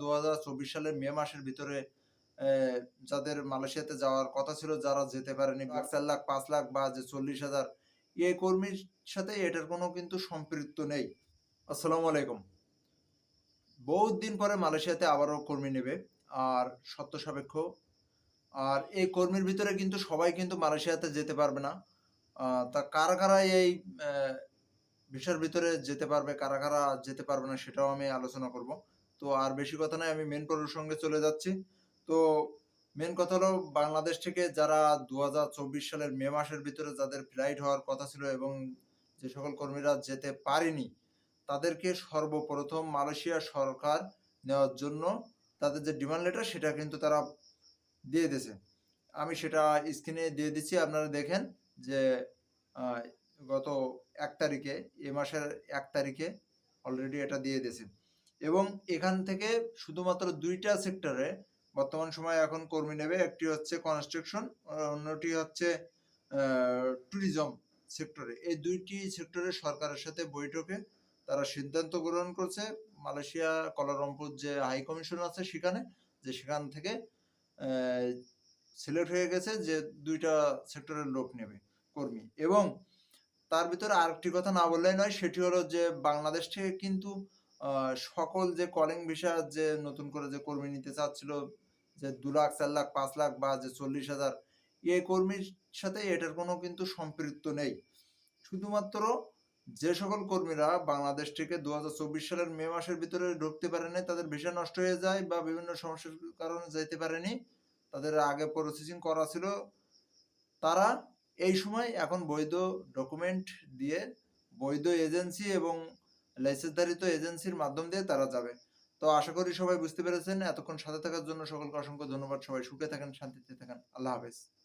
দু সালের মে মাসের ভিতরে যাদের মালয়েশিয়াতে যাওয়ার কথা ছিল যারা যেতে পারেনি চার লাখ পাঁচ লাখ বা যে চল্লিশ হাজার এই কর্মীর সাথে এটার কোনো কিন্তু সম্পৃক্ত নেই। আসসালামু আলাইকুম। বহুত দিন পরে মালয়েশিয়াতে আবারও কর্মী নেবে আর সত্য সাপেক্ষ। আর এই কর্মীর ভিতরে কিন্তু সবাই কিন্তু মালয়েশিয়াতে যেতে পারবে না। আহ, তা কারা কারা এই ভিসার ভিতরে যেতে পারবে কারা কারা যেতে পারবে না সেটাও আমি আলোচনা করব। তো আর বেশি কথা নয়, আমি মেন পর্বের সঙ্গে চলে যাচ্ছি। তো মেন কথা হলো, বাংলাদেশ থেকে যারা দু হাজার চব্বিশ সালের মে মাসের ভিতরে যাদের ফ্লাইট হওয়ার কথা ছিল এবং যে সকল কর্মীরা যেতে পারেনি, তাদেরকে সর্বপ্রথম মালয়েশিয়া সরকার নেওয়ার জন্য তাদের যে ডিমান্ড লেটার সেটা কিন্তু তারা দিয়ে দিয়েছে। আমি সেটা স্ক্রিনে দিয়ে দিচ্ছি, আপনারা দেখেন যে গত এক তারিখে, এ মাসের এক তারিখে অলরেডি এটা দিয়ে দিয়েছে। এবং এখান থেকে শুধুমাত্র দুইটা সেক্টরে বর্তমান সময়ে এখন কর্মী নেবে, একটি হচ্ছে কনস্ট্রাকশন অন্যটি হচ্ছে ট্যুরিজম সেক্টরে এই দুইটি সেক্টরে সরকারের সাথে বৈঠকে তারা সিদ্ধান্ত গ্রহণ করছে। মালয়েশিয়া কলারম্পুর যে হাই কমিশন আছে সেখানে, যে সেখান থেকে সিলেক্ট হয়ে গেছে যে দুইটা সেক্টরের লোক নেবে, কর্মী। এবং তার ভিতরে আরেকটি কথা না বললেই নয়, সেটি হলো যে বাংলাদেশ থেকে কিন্তু সকল যে কলিং ভিসা যে নতুন করে যে কর্মী নিতে চাচ্ছিল, যে দু লাখ, চার লাখ, পাঁচ লাখ বা যে চল্লিশ হাজার, এই কর্মীর সাথে এটার কোনো কিন্তু সম্পৃক্ত নেই। শুধুমাত্র যে সকল কর্মীরা বাংলাদেশ থেকে দু হাজার চব্বিশ সালের মে মাসের ভিতরে ঢুকতে পারেনি, তাদের ভিসা নষ্ট হয়ে যায় বা বিভিন্ন সমস্যার কারণে যেতে পারেনি, তাদের আগে প্রসেসিং করা ছিল, তারা এই সময় এখন বৈধ ডকুমেন্ট দিয়ে বৈধ এজেন্সি এবং লাইসেন্সধারিত এজেন্সির মাধ্যম দিয়ে তারা যাবে। তো আশা করি সবাই বুঝতে পেরেছেন। এতক্ষণ সাথে থাকার জন্য সকলকে অসংখ্য ধন্যবাদ। সবাই সুখে থাকেন, শান্তিতে থাকেন। আল্লাহ হাফেজ।